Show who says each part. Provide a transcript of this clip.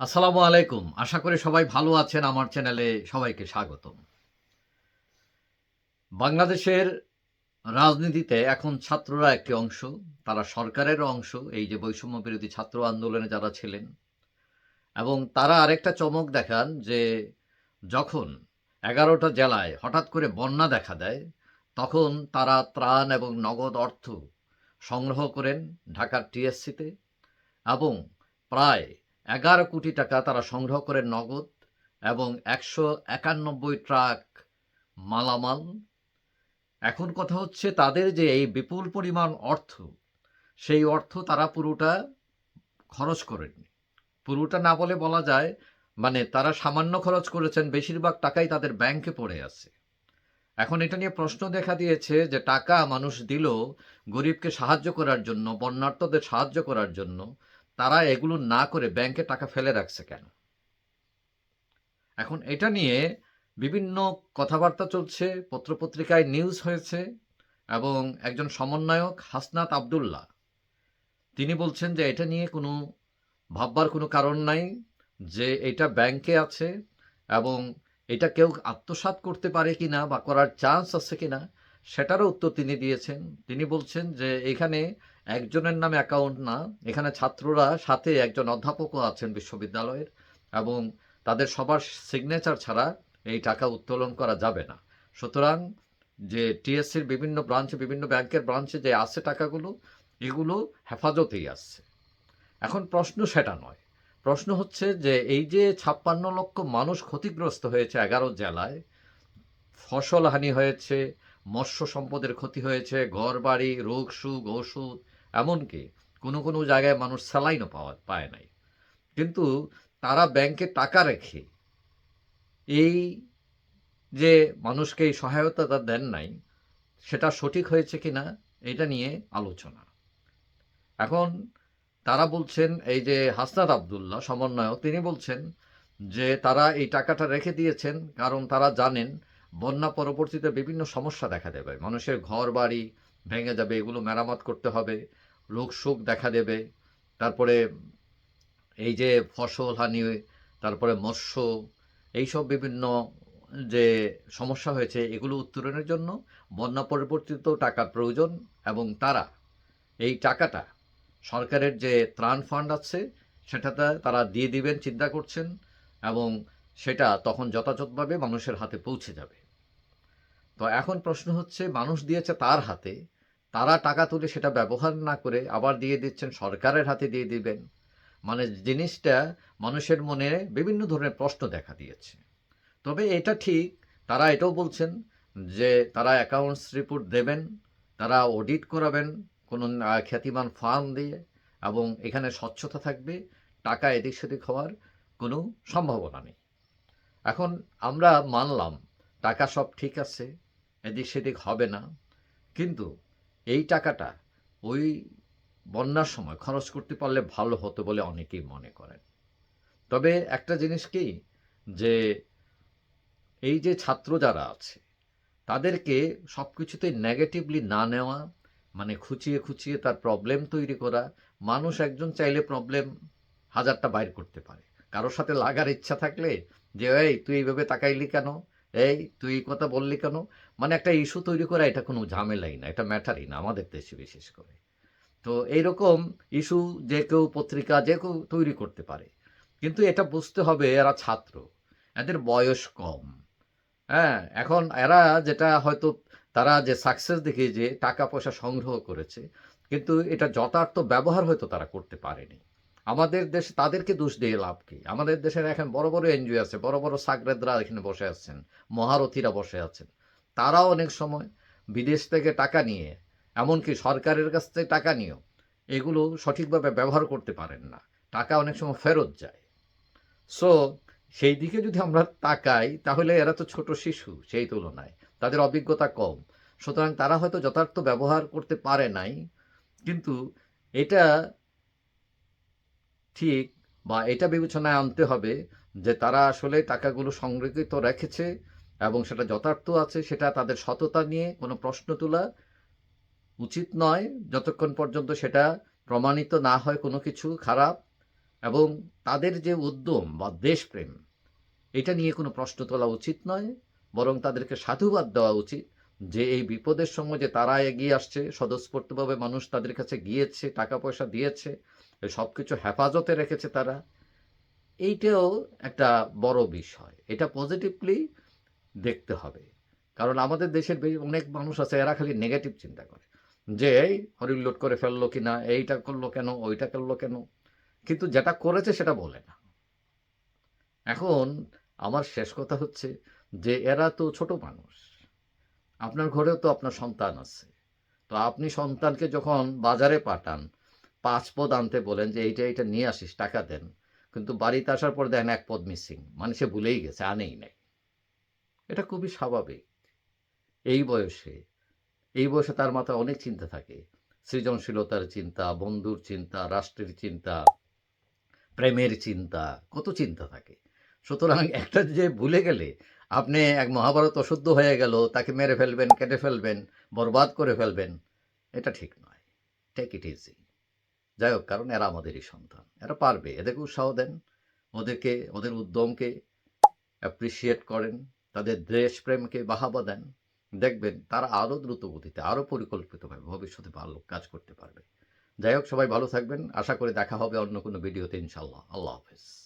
Speaker 1: আসসালামু আলাইকুম। আশা করি সবাই ভালো আছেন। আমার চ্যানেলে সবাইকে স্বাগতম। বাংলাদেশের রাজনীতিতে এখন ছাত্ররা একটি অংশ, তারা সরকারের অংশ, এই যে বৈষম্য বিরোধী ছাত্র আন্দোলনে যারা ছিলেন। এবং তারা আরেকটা চমক দেখান যে যখন এগারোটা জেলায় হঠাৎ করে বন্যা দেখা দেয়, তখন তারা ত্রাণ এবং নগদ অর্থ সংগ্রহ করেন ঢাকার টিএসসিতে এবং প্রায় এগারো কোটি টাকা তারা সংগ্রহ করে নগদ এবং একশো একানব্বই ট্রাক মালামাল। এখন কথা হচ্ছে তাদের যে এই বিপুল পরিমাণ অর্থ, সেই অর্থ তারা পুরোটা খরচ করেননি পুরোটা না বলে বলা যায় মানে তারা সামান্য খরচ করেছেন, বেশিরভাগ টাকাই তাদের ব্যাংকে পড়ে আছে। এখন এটা নিয়ে প্রশ্ন দেখা দিয়েছে যে টাকা মানুষ দিল গরিবকে সাহায্য করার জন্য বন্যার্থদের সাহায্য করার জন্য তারা এগুলো না করে ব্যাংকে টাকা ফেলে রাখছে কেন? এখন এটা নিয়ে বিভিন্ন কথাবার্তা চলছে, পত্রপত্রিকায় নিউজ হয়েছে এবং একজন সমন্বয়ক হাসনাত আবদুল্লাহ, তিনি বলছেন যে এটা নিয়ে কোনো ভাববার কোনো কারণ নাই যে এটা ব্যাংকে আছে এবং এটা কেউ আত্মসাৎ করতে পারে কিনা বা করার চান্স আছে কিনা, সেটারও উত্তর তিনি দিয়েছেন। তিনি বলছেন যে এখানে একজনের নামে অ্যাকাউন্ট না, এখানে ছাত্ররা সাথে একজন অধ্যাপকও আছেন বিশ্ববিদ্যালয়ের এবং তাদের সবার সিগনেচার ছাড়া এই টাকা উত্তোলন করা যাবে না। সুতরাং যে টিএসসির বিভিন্ন ব্রাঞ্চে বিভিন্ন ব্যাংকের ব্রাঞ্চে যে আছে টাকাগুলো, এগুলো হেফাজতেই আসছে। এখন প্রশ্ন সেটা নয়। প্রশ্ন হচ্ছে যে এই যে ছাপ্পান্ন লক্ষ মানুষ ক্ষতিগ্রস্ত হয়েছে এগারো জেলায়, ফসল হানি হয়েছে, মৎস্য সম্পদের ক্ষতি হয়েছে ঘর বাড়ি রোগ, সুখ, ওষুধ এমনকি কোনো কোনো জায়গায় মানুষ স্যালাইনও পাওয়া, পায় নাই। কিন্তু তারা ব্যাংকে টাকা রেখে এই যে মানুষকে এই সহায়তা দেন নাই, সেটা সঠিক হয়েছে কিনা, এটা নিয়ে আলোচনা। এখন তারা বলছেন, এই যে হাসনাত আবদুল্লাহ সমন্বয়ক, তিনি বলছেন যে তারা এই টাকাটা রেখে দিয়েছেন কারণ তারা জানেন বন্যা পরবর্তীতে বিভিন্ন সমস্যা দেখা দেবে। মানুষের ঘর বাড়ি ভেঙে যাবে, এগুলো মেরামত করতে হবে। রোগ শোক দেখা দেবে। তারপরে এই যে ফসল, হানি, তারপরে মৎস্য, এইসব বিভিন্ন যে সমস্যা হয়েছে, এগুলো উত্তরণের জন্য বন্যা পরিবর্তিত টাকার প্রয়োজন এবং তারা এই টাকাটা সরকারের যে ত্রাণ ফান্ড আছে, সেটাতে তারা দিয়ে দিবেন, চিন্তা করছেন এবং সেটা তখন যথাযথভাবে মানুষের হাতে পৌঁছে যাবে। তো এখন প্রশ্ন হচ্ছে, মানুষ দিয়েছে তার হাতে তারা টাকা তুলে সেটা ব্যবহার না করে আবার দিয়ে দিচ্ছেন, সরকারের হাতে দিয়ে দিবেন। মানে জিনিসটা মানুষের মনে বিভিন্ন ধরনের প্রশ্ন দেখা দিয়েছে। তবে এটা ঠিক, তারা এটাও বলছেন যে তারা অ্যাকাউন্টস রিপোর্ট দেবেন, তারা অডিট করাবেন, কোনো খ্যাতিমান ফার্ম দিয়ে, এবং এখানে স্বচ্ছতা থাকবে, টাকা এদিক সেদিক হওয়ার কোনো সম্ভাবনা নেই। এখন আমরা মানলাম, টাকা সব ঠিক আছে, এদিক সেদিক হবে না, কিন্তু এই টাকাটা ওই বন্যার সময় খরচ করতে পারলে ভালো হতো বলে অনেকেই মনে করেন। তবে একটা জিনিস কি? যে এই যে ছাত্র যারা আছে, তাদেরকে সব কিছুতে নেগেটিভলি না নেওয়া মানে খুঁচিয়ে খুঁচিয়ে তার প্রবলেম তৈরি করা, মানুষ একজন চাইলে প্রবলেম হাজারটা বাইর করতে পারে। কারোর সাথে লাগার ইচ্ছা থাকলে যে, এই, তুই এইভাবে তাকাইলি কেন? এই, তুই এই কথা বললি কেন? মানে একটা ইস্যু তৈরি করা এটা কোনো ঝামেলাই না, এটা ম্যাটারই না আমাদের দেশে বিশেষ করে। তো এইরকম ইস্যু যে কেউ পত্রিকা যে কেউ তৈরি করতে পারে। কিন্তু এটা বুঝতে হবে এরা ছাত্র, এদের বয়স কম। হ্যাঁ এখন এরা যেটা হয়তো তারা যে সাকসেস দেখে যে টাকা পয়সা সংগ্রহ করেছে, কিন্তু এটা যথার্থ ব্যবহার হয়তো তারা করতে পারেনি। আমাদের দেশে তাদেরকে দোষ দিয়ে লাভ কি? আমাদের দেশের এখন বড় বড় এনজিও আছে, বড় বড় সাকরেদরা এখানে বসে আছেন, মহারথীরা বসে আছেন। তারাও অনেক সময় বিদেশ থেকে টাকা নিয়ে, এমনকি সরকারের কাছ থেকে টাকা নিয়েও এগুলো সঠিকভাবে ব্যবহার করতে পারেন না। টাকা অনেক সময় ফেরত যায়। সো সেই দিকে যদি আমরা তাকাই, তাহলে এরা তো ছোট শিশু সেই তুলনায়, তাদের অভিজ্ঞতা কম। সুতরাং তারা হয়তো যথার্থ ব্যবহার করতে পারে নাই, কিন্তু এটা ঠিক বা এটা বিবেচনায় আনতে হবে যে তারা আসলে টাকাগুলো সংরক্ষিত রেখেছে এবং সেটা যথার্থ আছে, সেটা তাদের সততা নিয়ে কোনো প্রশ্ন তোলা উচিত নয়। যতক্ষণ পর্যন্ত সেটা প্রমাণিত না হয় কোনো কিছু খারাপ এবং তাদের যে উদ্যম বা দেশপ্রেম, এটা নিয়ে কোনো প্রশ্ন তোলা উচিত নয়। বরং তাদেরকে সাধুবাদ দেওয়া উচিত যে এই বিপদের সময় যে তারা এগিয়ে আসছে, স্বতঃস্ফূর্তভাবে মানুষ তাদের কাছে গিয়েছে, টাকা পয়সা দিয়েছে সব কিছু হেফাজতে রেখেছে তারা। এইটাও একটা বড় বিষয়। এটা পজিটিভলি দেখতে হবে। কারণ আমাদের দেশের অনেক মানুষ আছে, এরা খালি নেগেটিভ চিন্তা করে। যে, এই হরিলুট করে ফেলল কি না এইটা করল কেন, ওইটা করল কেন? কিন্তু যেটা করেছে সেটা বলে না। এখন আমার শেষ কথা হচ্ছে যে, এরা তো ছোট মানুষ। আপনার ঘরেও তো আপনার সন্তান আছে। তো আপনি সন্তানকে যখন বাজারে পাঠান পাঁচ পদ আনতে বলেন যে এইটা এইটা নিয়ে আসিস, টাকা দেন। কিন্তু বাড়িতে আসার পর দেখেন এক পদ মিসিং মানে সে ভুলেই গেছে, আনেই নাই। এটা খুবই স্বাভাবিক। এই বয়সে এই বয়সে তার মাথায় অনেক চিন্তা থাকে। সৃজনশীলতার চিন্তা, বন্ধুর চিন্তা, রাষ্ট্রের চিন্তা, প্রেমের চিন্তা, কত চিন্তা থাকে। সুতরাং একটা যে ভুলে গেলে আপনি এক মহাভারত অশুদ্ধ হয়ে গেল, তাকে মেরে ফেলবেন, কেটে ফেলবেন, বরবাদ করে ফেলবেন, এটা ঠিক নয়। টেক ইট ইজি যাই হোক, কারণ এরা আমাদেরই সন্তান। এরা পারবে। এদেরকে উৎসাহ দেন। ওদেরকে, ওদের উদ্যমকে অ্যাপ্রিসিয়েট করেন। তাদের দেশপ্রেমকে বাহাবা দেন। দেখবেন, তারা আরও দ্রুত গতিতে আরও পরিকল্পিতভাবে ভবিষ্যতে ভালো কাজ করতে পারবে। যাই হোক, সবাই ভালো থাকবেন। আশা করি দেখা হবে অন্য কোনো ভিডিওতে ইনশাল্লাহ আল্লাহ হাফেজ।